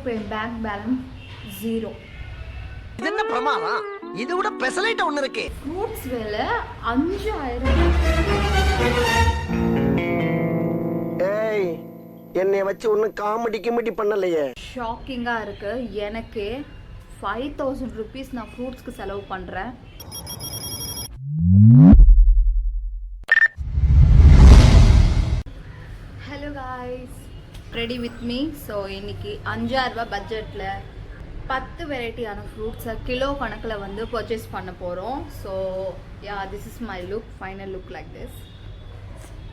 இப்போ என் bank balance zero இது என்ன பிரமாதம்? இது விட பெசலைட் ஒண்ணு இருக்கு. ஃப்ரூட்ஸ் விலை அஞ்சாயிரம். ஏய் என்னைய வச்சு ஒன்னும் காமெடி கிமெடி பண்ணலையே. ஷாக்கிங்காக இருக்குது எனக்கு ஃபைவ் தௌசண்ட் ருபீஸ் நான் ஃப்ரூட்ஸ்க்கு செலவு பண்ணுறேன் hello guys ready with me. So இன்னைக்கு அஞ்சாயிரரூபா பட்ஜெட்டில் பத்து வெரைட்டியான ஃப்ரூட்ஸை கிலோ கணக்கில் வந்து பர்ச்சேஸ் பண்ண போகிறோம் so ya this is my look final look like this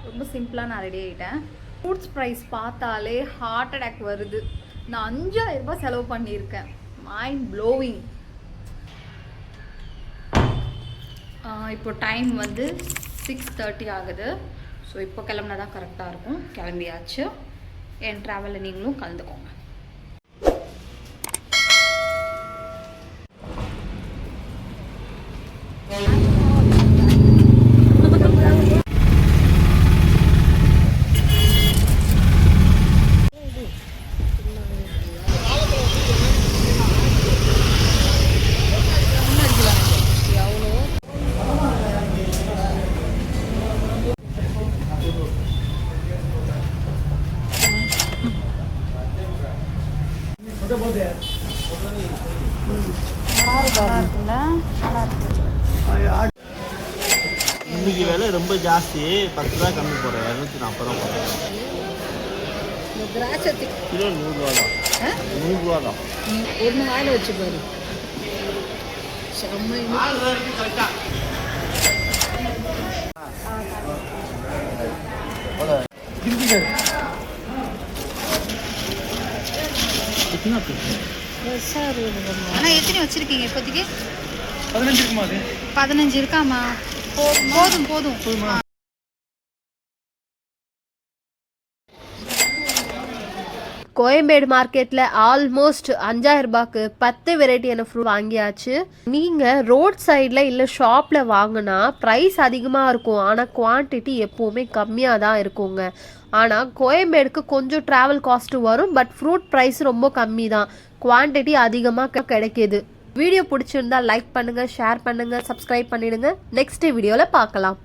ரொம்ப சிம்பிளாக நான் ரெடி ஆகிட்டேன் ஃப்ரூட்ஸ் ப்ரைஸ் பார்த்தாலே ஹார்ட் அட்டாக் வருது. நான் அஞ்சாயிரம் ரூபாய் செலவு பண்ணியிருக்கேன். மைண்ட் ப்ளோவிங் இப்போ டைம் வந்து சிக்ஸ் தேர்ட்டி ஆகுது. ஸோ இப்போ கிளம்புனா தான் கரெக்டாக இருக்கும். கிளம்பியாச்சு. என் ட்ராவலில் நீங்களும் கலந்துக்கோங்க. இன்னைக்கு விலை ரொம்ப ஜாஸ்தி. பத்து ரூபா கம்மி போடுறேன். இரநூத்தி நாற்பது ரூபா போடுறேன். கிலோ நூறுரூவா தான் நூறுரூவா தான் ஒன்று வாயில் வச்சு பாரு. ஆனால் எத்தனை வச்சுருக்கீங்க இப்போதைக்கு? பதினஞ்சு இருக்குமா அது? பதினஞ்சு இருக்காமா போதும். போதும்? கோயம்பேடு மார்க்கெட்டில் ஆல்மோஸ்ட் அஞ்சாயிரம் ரூபாய்க்கு பத்து வெரைட்டியான ஃப்ரூட் வாங்கியாச்சு. நீங்கள் ரோட் சைடில் இல்லை ஷாப்பில் வாங்கினா ப்ரைஸ் அதிகமாக இருக்கும். ஆனால் குவான்டிட்டி எப்போவுமே கம்மியாக தான் இருக்குங்க. ஆனால் கோயம்பேடுக்கு கொஞ்சம் ட்ராவல் காஸ்ட்டு வரும் பட் ஃப்ரூட் ப்ரைஸ் ரொம்ப கம்மி தான். குவான்டிட்டி அதிகமாக கிடைக்கிது. வீடியோ பிடிச்சிருந்தா லைக் பண்ணுங்கள் ஷேர் பண்ணுங்கள் சப்ஸ்கிரைப் பண்ணிடுங்க. நெக்ஸ்ட் வீடியோவில் பார்க்கலாம்.